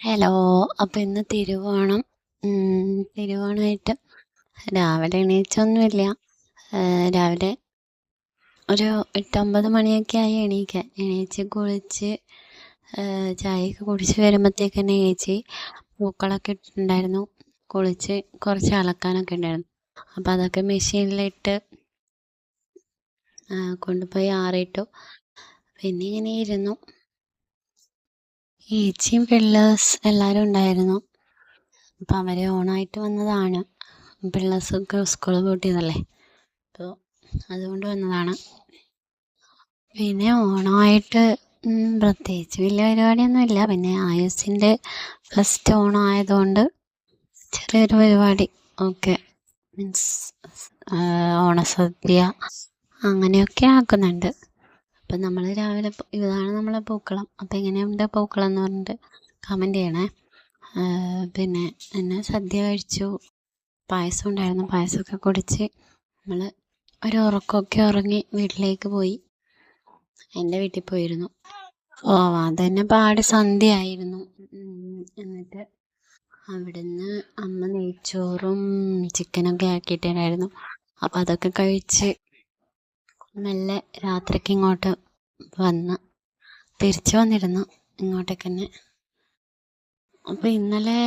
Hello അപ്പോൾ ഇന്ന് തിരുവോണം. തിരുവോണമായിട്ട് രാവിലെ എണീച്ചൊന്നുമില്ല. രാവിലെ ഒരു എട്ടൊമ്പത് മണിയൊക്കെ ആയി എണീക്കാൻ. എണീച്ച് കുളിച്ച് ചായയൊക്കെ കുടിച്ച് വരുമ്പോഴത്തേക്ക് തന്നെ ചേച്ചി പൂക്കളൊക്കെ ഇട്ടിട്ടുണ്ടായിരുന്നു. കുളിച്ച് കുറച്ച് അലക്കാനൊക്കെ ഉണ്ടായിരുന്നു. അപ്പോൾ അതൊക്കെ മെഷീനിലിട്ട് കൊണ്ടുപോയി ആറിയിട്ടു. പിന്നെ ഇങ്ങനെ ഇരുന്നു. ചേച്ചിയും പിള്ളേഴ്സ് എല്ലാവരും ഉണ്ടായിരുന്നു. അപ്പം അവർ ഓണായിട്ട് വന്നതാണ്. പിള്ളേഴ്സൊക്കെ സ്കൂൾ പൂട്ടിയതല്ലേ? അപ്പോൾ അതുകൊണ്ട് വന്നതാണ്. പിന്നെ ഓണമായിട്ട് പ്രത്യേകിച്ച് വലിയ പരിപാടിയൊന്നുമില്ല പിന്നെ ആയുസിന്റെ ഫസ്റ്റ് ഓണം ആയതുകൊണ്ട് ചെറിയൊരു പരിപാടി. ഓക്കെ. മീൻസ് ഓണസദ്യ അങ്ങനെയൊക്കെ ആക്കുന്നുണ്ട്. അപ്പം നമ്മൾ രാവിലെ ഇതാണ് നമ്മളെ പൂക്കളം. അപ്പം എങ്ങനെയുണ്ട് പൂക്കളം എന്ന് പറഞ്ഞിട്ട് കമന്റ് ചെയ്യണേ. പിന്നെ എന്നെ സദ്യ കഴിച്ചു. പായസം ഉണ്ടായിരുന്നു. പായസമൊക്കെ കുടിച്ച് നമ്മൾ ഒരു ഉറക്കമൊക്കെ ഉറങ്ങി വീട്ടിലേക്ക് പോയി. എന്റെ വീട്ടിൽ പോയിരുന്നു. ഓ അതന്നെ പാടി സന്ധ്യയായിരുന്നു. എന്നിട്ട് അവിടുന്ന് അമ്മ നെയ്ച്ചോറും ചിക്കനൊക്കെ ആക്കിയിട്ടുണ്ടായിരുന്നു. അപ്പം അതൊക്കെ കഴിച്ച് മെല്ലെ രാത്രിക്ക് ഇങ്ങോട്ട് വന്ന് തിരിച്ചു വന്നിരുന്നു ഇങ്ങോട്ടേക്ക് തന്നെ അപ്പോൾ ഇന്നലെ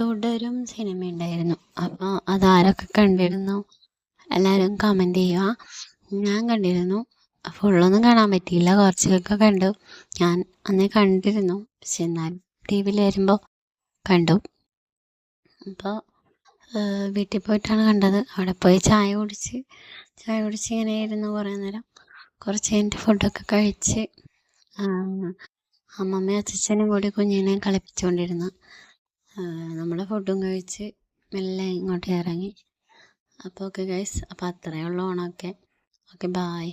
തുടരും സിനിമ ഉണ്ടായിരുന്നു. അപ്പോൾ അതാരൊക്കെ കണ്ടിരുന്നു? എല്ലാവരും കമന്റ് ചെയ്യുക. ഞാൻ കണ്ടിരുന്നു. ഫുള്ളൊന്നും കാണാൻ പറ്റിയില്ല. കുറച്ചൊക്കെ കണ്ടു. ഞാൻ അന്നേ കണ്ടിരുന്നു. പക്ഷെ എന്നാലും ടി വിയിൽ വരുമ്പോൾ കണ്ടു. അപ്പോൾ വീട്ടിൽ പോയിട്ടാണ് കണ്ടത്. അവിടെ പോയി ചായ കുടിച്ച് ചായ കുടിച്ച് ഇങ്ങനെ ഇരുന്നു കുറേ നേരം. കുറച്ച് കഴിഞ്ഞിട്ട് ഫുഡൊക്കെ കഴിച്ച് അമ്മമ്മയും അച്ഛനും കൂടി കുഞ്ഞിനെ കളിപ്പിച്ചുകൊണ്ടിരുന്നു നമ്മൾ ഫുഡും കഴിച്ച് മെല്ലെ ഇങ്ങോട്ട് ഇറങ്ങി. അപ്പോൾ ഓക്കെ ഗൈസ് അപ്പോൾ അത്രയേ ഉള്ളൂ ഓണമൊക്കെ ഓക്കെ ബായ്